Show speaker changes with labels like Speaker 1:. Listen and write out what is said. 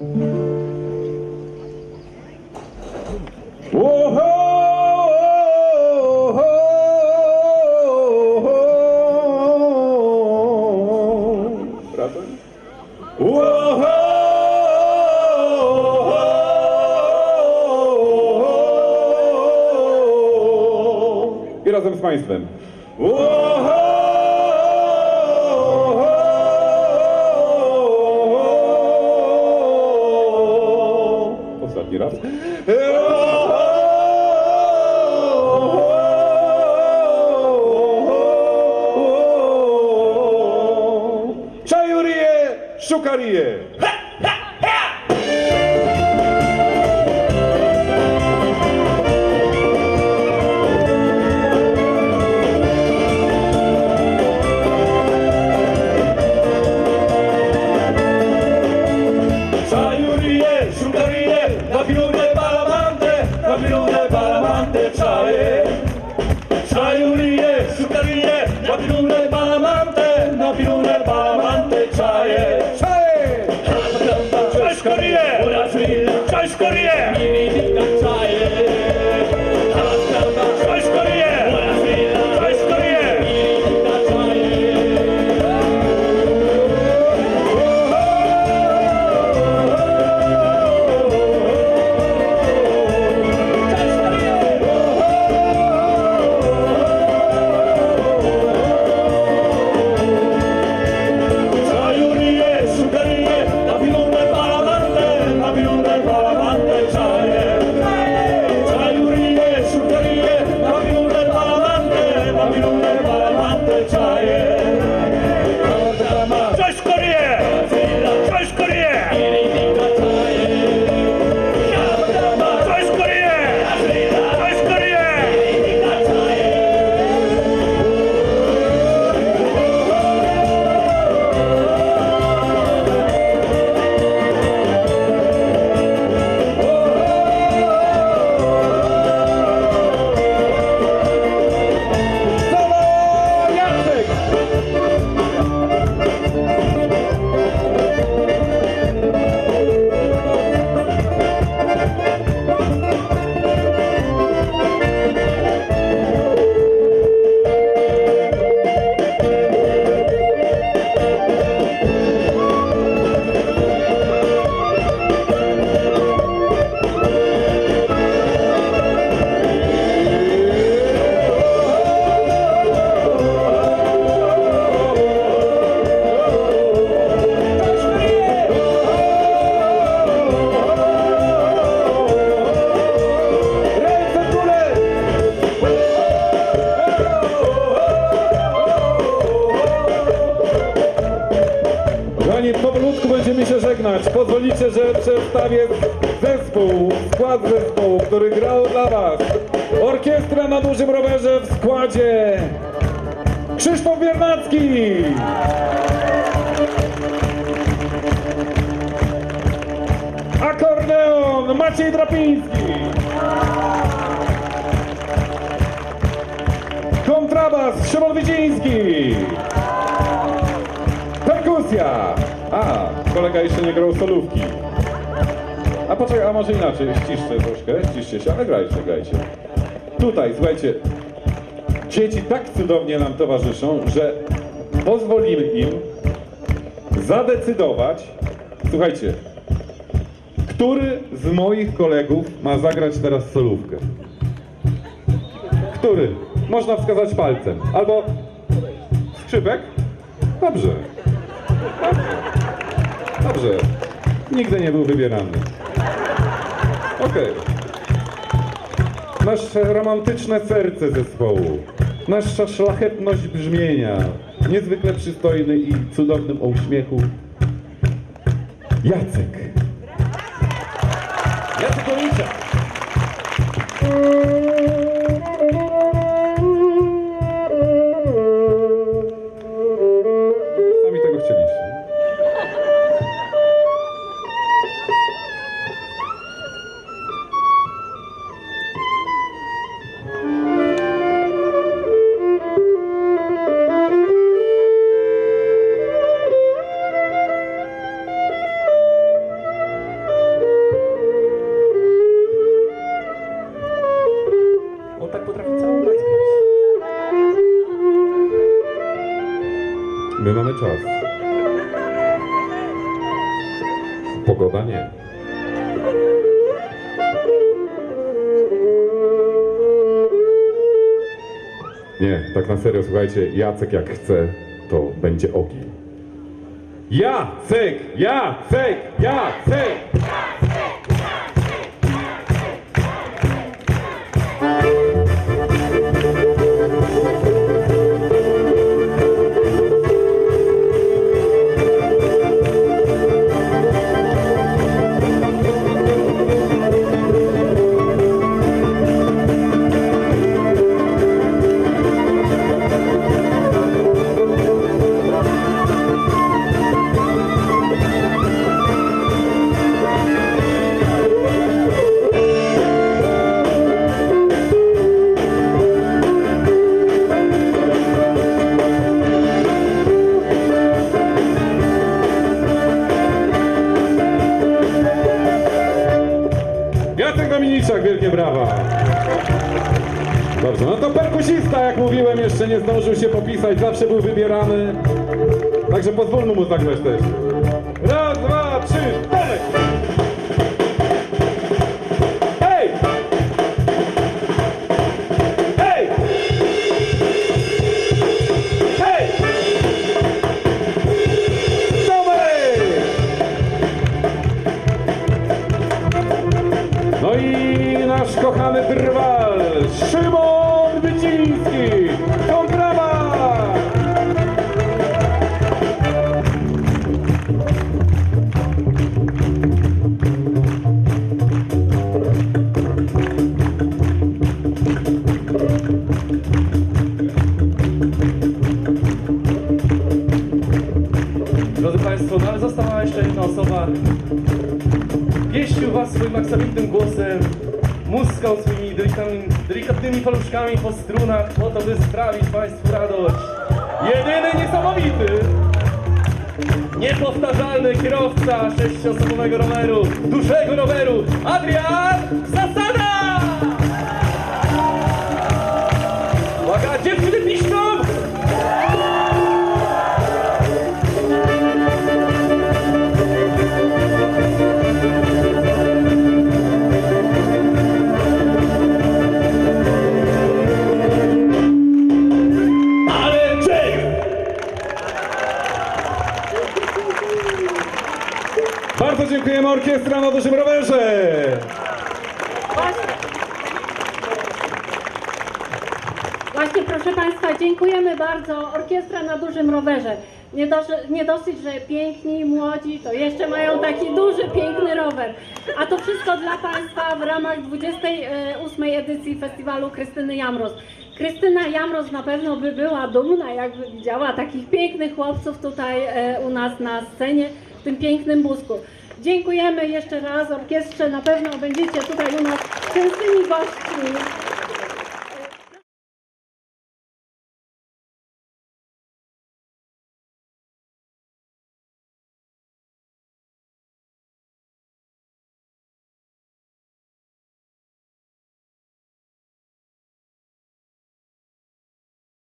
Speaker 1: I razem z Państwem. Ostatni raz. Czajurije, szukarije. Przedstawię zespół, skład zespołu, który grał dla Was. Orkiestra na dużym rowerze w składzie Krzysztof Biernacki. Akordeon Maciej Drapiński. Kontrabas Szymon Wiciński. Perkusja. A, kolega jeszcze nie grał solówki. A poczekaj, a może inaczej, ściszcie troszkę, ściszcie się, ale grajcie, grajcie. Tutaj, słuchajcie, dzieci tak cudownie nam towarzyszą, że pozwolimy im zadecydować, słuchajcie, który z moich kolegów ma zagrać teraz solówkę? Który? Można wskazać palcem. Albo skrzypek? Dobrze. Dobrze. Nigdy nie był wybierany. Okej. Nasze romantyczne serce zespołu. Nasza szlachetność brzmienia. Niezwykle przystojny i cudownym o uśmiechu. Jacek.
Speaker 2: Jacek Oliczak.
Speaker 1: Czas. Pogoda nie. Nie, tak na serio, słuchajcie, Jacek jak chce, to będzie ogień. Jacek! Jacek! Jacek! Jeszcze nie zdążył się popisać, zawsze był wybierany. Także pozwólmy mu zagrać też. Raz, dwa, trzy,
Speaker 3: została jeszcze jedna osoba. Pieścił Was swoim aksamitnym głosem, muskał swoimi delikatnymi, delikatnymi paluszkami po strunach, po to, by sprawić Państwu radość. Jedyny, niesamowity, niepowtarzalny kierowca sześciosobowego roweru, dużego roweru, Adrian Zasada!
Speaker 4: Proszę Państwa, dziękujemy bardzo. Orkiestra na dużym rowerze. Nie, dosyć, nie dosyć, że piękni, młodzi, to jeszcze mają taki duży, piękny rower. A to wszystko dla Państwa w ramach 28. edycji festiwalu Krystyny Jamroz. Krystyna Jamroz na pewno by była dumna, jakby widziała takich pięknych chłopców tutaj e, u nas na scenie, w tym pięknym busku. Dziękujemy jeszcze raz orkiestrze, na pewno będziecie tutaj u nas częstymi gośćmi.